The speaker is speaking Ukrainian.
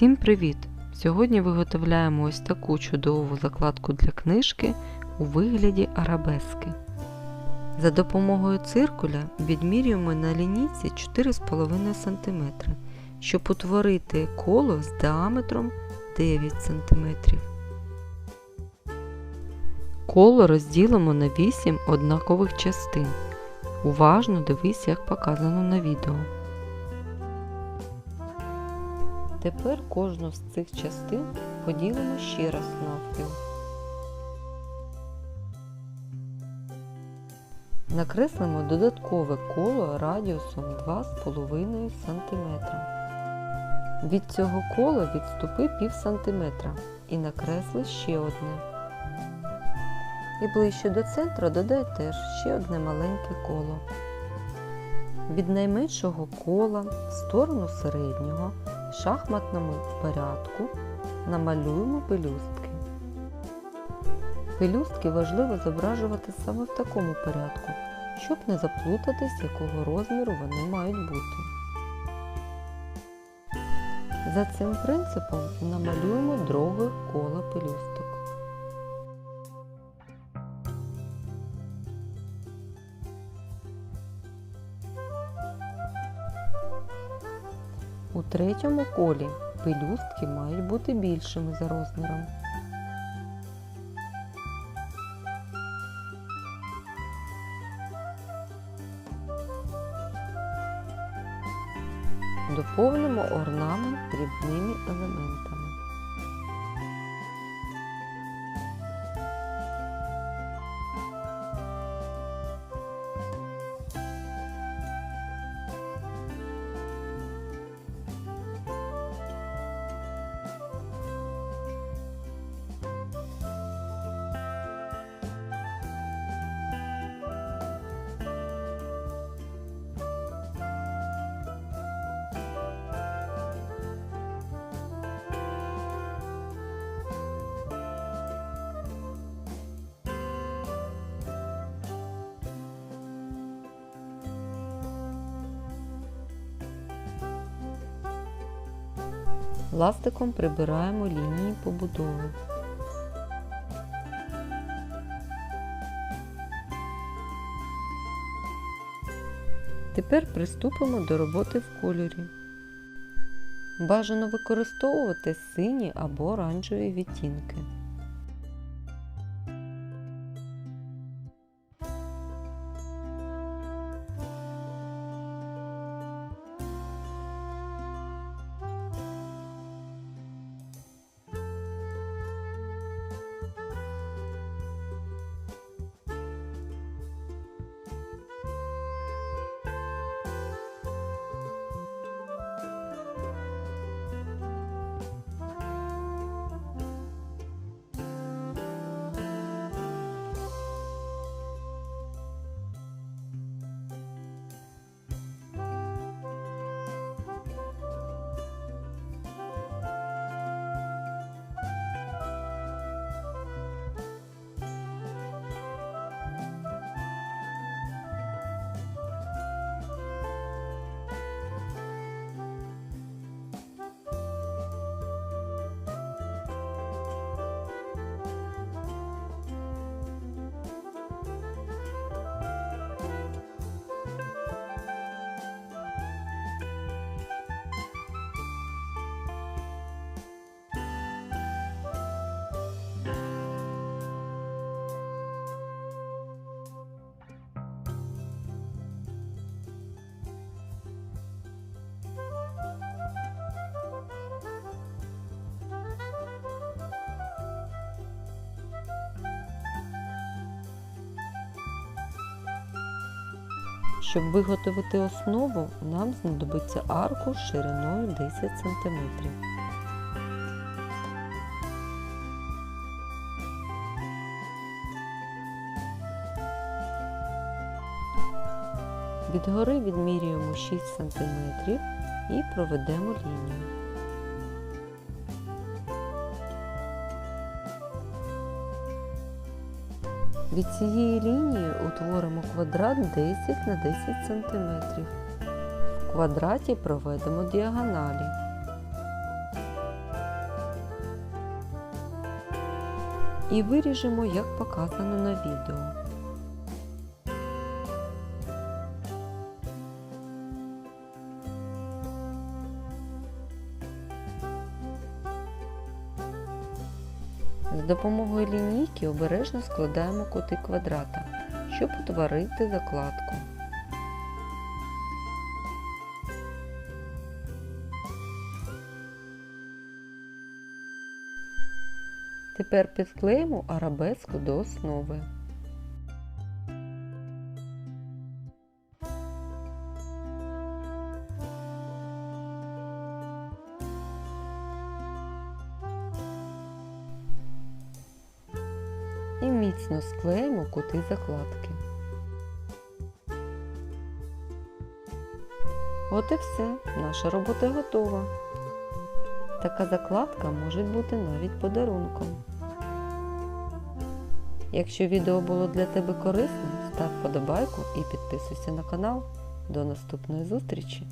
Всім привіт! Сьогодні виготовляємо ось таку чудову закладку для книжки у вигляді арабески. За допомогою циркуля відмірюємо на лінійці 4,5 см, щоб утворити коло з діаметром 9 см. Коло розділимо на 8 однакових частин. Уважно дивись, як показано на відео. Тепер кожну з цих частин поділимо ще раз навпіл. Накреслимо додаткове коло радіусом 2,5 см. Від цього кола відступи пів сантиметра і накресли ще одне. І ближче до центру додай теж ще одне маленьке коло. Від найменшого кола в сторону середнього шахматному порядку намалюємо пелюстки. Пелюстки важливо зображувати саме в такому порядку, щоб не заплутатись, якого розміру вони мають бути. За цим принципом намалюємо друге коло пелюсток. У третьому колі пелюстки мають бути більшими за розміром. Доповнимо орнамент дрібними елементами. Ластиком прибираємо лінії побудови. Тепер приступимо до роботи в кольорі. Бажано використовувати сині або оранжеві відтінки. Щоб виготовити основу, нам знадобиться арку шириною 10 см. Від гори відмірюємо 6 см і проведемо лінію. Від цієї лінії утворимо квадрат 10 на 10 см. В квадраті проведемо діагоналі. І виріжемо, як показано на відео. З допомогою лінійки обережно складаємо кути квадрата, щоб утворити закладку. Тепер підклеїмо арабеску до основи. Міцно склеїмо кути закладки. От і все, наша робота готова. Така закладка може бути навіть подарунком. Якщо відео було для тебе корисним, став вподобайку і підписуйся на канал. До наступної зустрічі!